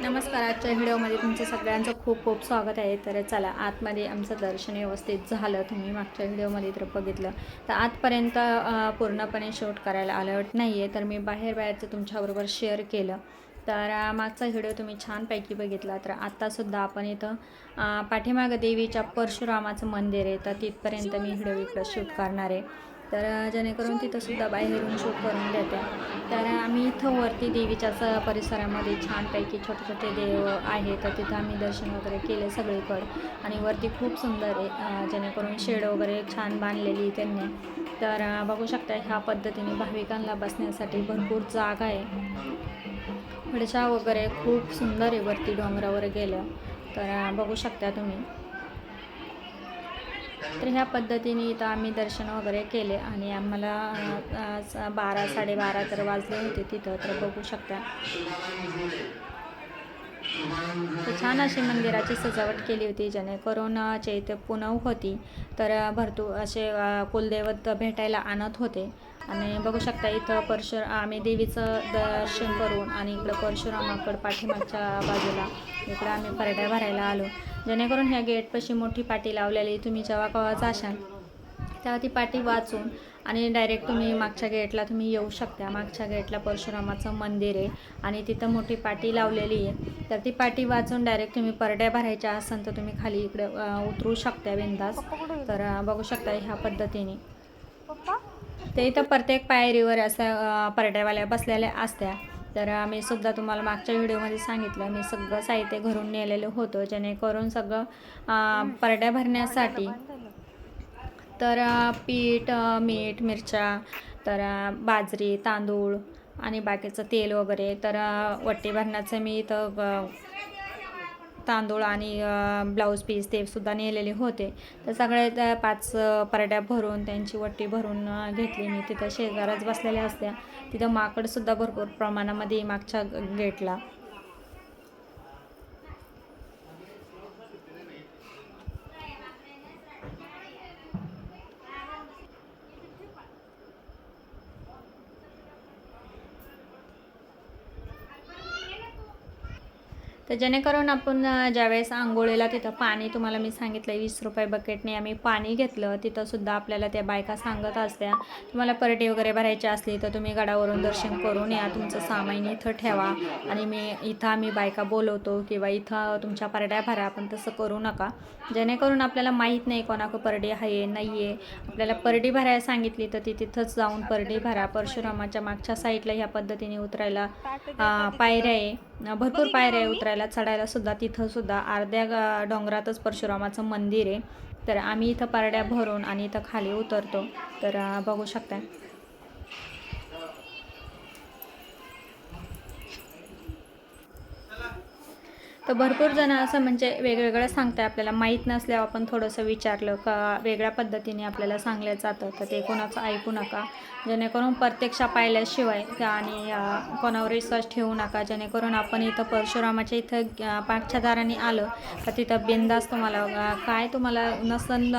नमस्कार आजच्या व्हिडिओमध्ये तुमचं सगळ्यांचं खूप खूप स्वागत आहे. तर चला आतमध्ये आमचं दर्शन व्यवस्थित झालं. तुम्ही मागच्या व्हिडिओमध्ये तर बघितलं. तर आतपर्यंत पूर्णपणे शूट करायला आलं नाही आहे तर मी बाहेर बाहेरचं तुमच्याबरोबर शेअर केलं. तर मागचा व्हिडिओ तुम्ही छानपैकी बघितला. तर आत्तासुद्धा आपण इथं पाठीमागं देवीच्या परशुरामाचं मंदिर आहे. तर तिथपर्यंत मी व्हिडिओ इकडं शूट करणार आहे. तर जेणेकरून तिथंसुद्धा बाहेरून शूट करून देते. तर आम्ही इथं वरती देवीच्याच परिसरामध्ये छानपैकी छोटे छोटे देव आहे तर तिथं आम्ही दर्शन वगैरे केले सगळीकडे. आणि वरती खूप सुंदर आहे. जेणेकरून शेड वगैरे छान बांधलेली त्यांनी. तर बघू शकता ह्या पद्धतीने भाविकांना बसण्यासाठी भरपूर जागा आहे. फडशा वगैरे खूप सुंदर आहे वरती डोंगरावर गेलं. तर बघू शकता तुम्ही. तर ह्या पद्धतीने इथं आम्ही दर्शन वगैरे केले आणि आम्हाला बारा साडेबारा तर वाजले होते तिथं तर बघू शकता. तर छान अशी मंदिराची सजावट केली होती जेणेकरून अ, चैत्य पुनव होती. तर भरपूर भरतू असे कुलदैवत भेटायला आणत होते. आणि बघू शकता इथं परशुर आम्ही देवीचं दर्शन करून आणि इकडं परशुरामाकडं पाठीमागच्या बाजूला इकडं आम्ही परड्या भरायला आलो. जेणेकरून ह्या गेटपाशी मोठी पाटी लावलेली तुम्ही जेव्हा केव्हा जाशाल तेव्हा ती पाटी वाचून आणि डायरेक्ट तुम्ही मागच्या गेटला तुम्ही येऊ शकता. मागच्या गेटला परशुरामाचं मंदिर आहे आणि तिथं मोठी पाटी लावलेली आहे. तर ती पाटी वाचून डायरेक्ट तुम्ही परड्या भरायच्या असाल तर तुम्ही खाली इकडे उतरू शकता बिंदास. तर बघू शकता ह्या पद्धतीने. ते इथं प्रत्येक पायरीवर असं परड्यावाल्या बसलेल्या असत्या. तर मी सुद्धा तुम्हाला मागच्या व्हिडिओमध्ये सांगितलं मी सगळं साहित्य घरून नेलेलं होतं जेणेकरून सगळं परड्या भरण्यासाठी. तर पीठ मीठ मिरच्या तर बाजरी तांदूळ आणि बाकीचं तेल वगैरे. तर वट्टी भरण्याचं मी इथं ग- तांदूळ आणि ब्लाऊज पीस ते सुद्धा नेलेले होते. तर सगळे त्या पाच अ, परड्या भरून त्यांची वट्टी भरून घेतली मी. तिथं शेजारच बसलेल्या असत्या. तिथं माकडसुद्धा भरपूर प्रमाणामध्ये मागच्या गेटला. तर जेणेकरून आपण ज्यावेळेस आंघोळीला तिथं पाणी तुम्हाला मी सांगितलं वीस रुपये बकेटने आम्ही पाणी घेतलं. तिथंसुद्धा आपल्याला त्या बायका सांगत असत्या तुम्हाला परडी वगैरे भरायची असली तर तुम्ही गडावरून दर्शन करून या तुमचं सामान इथं ठेवा. आणि मी इथं आम्ही बायका बोलवतो किंवा इथं तुमच्या परड्या भरा पण तसं करू नका. जेणेकरून आपल्याला माहीत नाही कोणाक परडी आहे नाही आहे आपल्याला परडी भरायला सांगितली तर ती तिथंच जाऊन परडी भरा. परशुरामाच्या मागच्या साईडला ह्या पद्धतीने उतरायला पायऱ्या आहे. भरपूर पायऱ्या आहे उतरायला चढायला सुद्धा तिथं सुद्धा अर्ध्या डोंगरातच परशुरामाचं मंदिर आहे. तर आम्ही इथं पारड्या भरून आणि इथं खाली उतरतो. तर बघू शकता तर भरपूर जण असं म्हणजे वेगवेगळं सांगताय आपल्याला. माहीत नसल्यावर आपण थोडंसं विचारलं का वेगळ्या पद्धतीने आपल्याला सांगलं जातं. तर ते कोणाचं ऐकू नका. जेणेकरून प्रत्यक्ष पाहिल्याशिवाय आणि कोणावर विश्वास ठेवू नका. जेणेकरून आपण इथं परशुरामाच्या इथं अं, पाठच्या दाराने आलं तर तिथं बिंदास तुम्हाला काय तुम्हाला नसन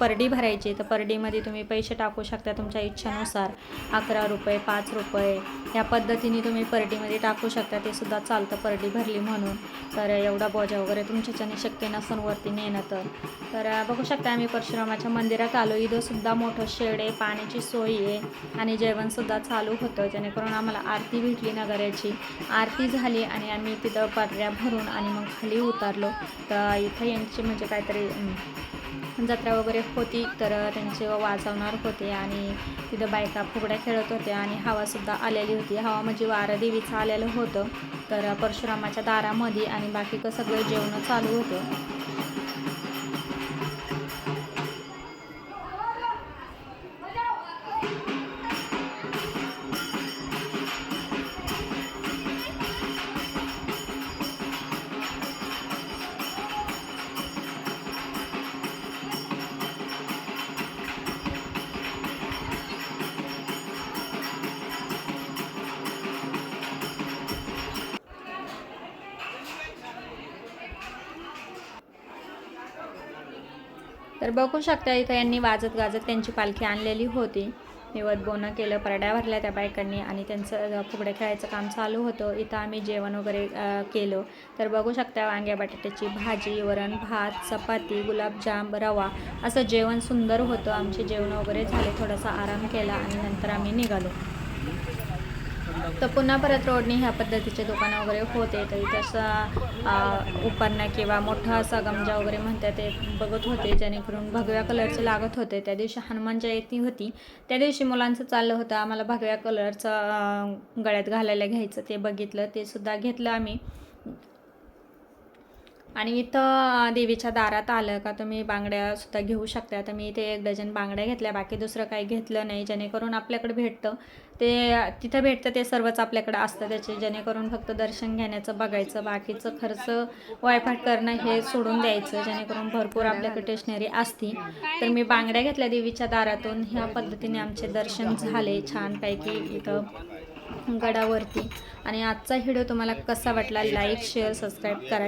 परडी भरायची. तर परडीमध्ये तुम्ही पैसे टाकू शकता तुमच्या इच्छेनुसार. अकरा रुपये पाच रुपये. या पद्धतीने तुम्ही परडीमध्ये टाकू शकता. ते सुद्धा चालतं परडी भरली म्हणून. तर एवढा बोजा वगैरे तुमच्याच्याने शक्य नसून वरती नेणं तर. तर बघू शकता आम्ही परशुरामाच्या मंदिरात आलो. इथंसुद्धा मोठं शेड आहे पाण्याची सोय आहे आणि जेवणसुद्धा चालू होतं. जेणेकरून आम्हाला आरती भेटली नगऱ्याची आरती झाली आणि आम्ही तिथं पाटऱ्या भरून आणि मग खाली उतरलो. तर इथं यांची म्हणजे काहीतरी जत्रा वगैरे होती तर त्यांचे वाजवणार होते आणि तिथं बायका फुगड्या खेळत होत्या आणि हवासुद्धा आलेली होती. हवा म्हणजे वारा देवीचं आलेलं होतं. तर परशुरामाच्या दारामध्ये आणि बाकी सगळं सगळे जेवणं चालू होते. तर बघू शकता इथं यांनी वाजत गाजत त्यांची पालखी आणलेली होती. निवत बोनं केलं परड्या भरल्या त्या बायकांनी आणि त्यांचं अ, फुगड्या खेळायचं काम चालू होतं. इथं आम्ही जेवण वगैरे केलं. तर बघू शकता वांग्या बटाट्याची भाजी वरण भात चपाती गुलाबजाम रवा असं जेवण सुंदर होतं. आमचे जेवण वगैरे झाले थोडासा आराम केला आणि नंतर आम्ही निघालो. तर पुन्हा परत रोडनी ह्या पद्धतीचे दुकानं वगैरे होते तर तसं उपरणं किंवा मोठा असा गमजा वगैरे म्हणतात ते बघत होते जेणेकरून भगव्या कलरचे लागत होते. त्या दिवशी हनुमान जयंती होती. त्या दिवशी मुलांचं चाललं होतं. आम्हाला भगव्या कलरचं गळ्यात घालायला घ्यायचं ते बघितलं. ते सुद्धा घेतलं आम्ही. आणि इथं देवीच्या दारात आलं का तुम्ही बांगड्या सुद्धा घेऊ शकता. तर मी इथे एक डझन बांगड्या घेतल्या. बाकी दुसरं काही घेतलं नाही. जेणेकरून आपल्याकडे भेटतं. ते तिथं भेटतं ते सर्वच आपल्याकडे असतं त्याचे. जेणेकरून फक्त दर्शन घेण्याचं बघायचं बाकीचं खर्च वायफाट करणं हे सोडून द्यायचं. जेणेकरून भरपूर आपल्याकडे स्टेशनरी असती तर मी बांगड्या घेतल्या देवीच्या दारातून. ह्या पद्धतीने आमचे दर्शन झाले छानपैकी इथं गडावरती. आणि आजचा व्हिडिओ तुम्हाला कसा वाटला? लाईक शेअर सबस्क्राईब करा.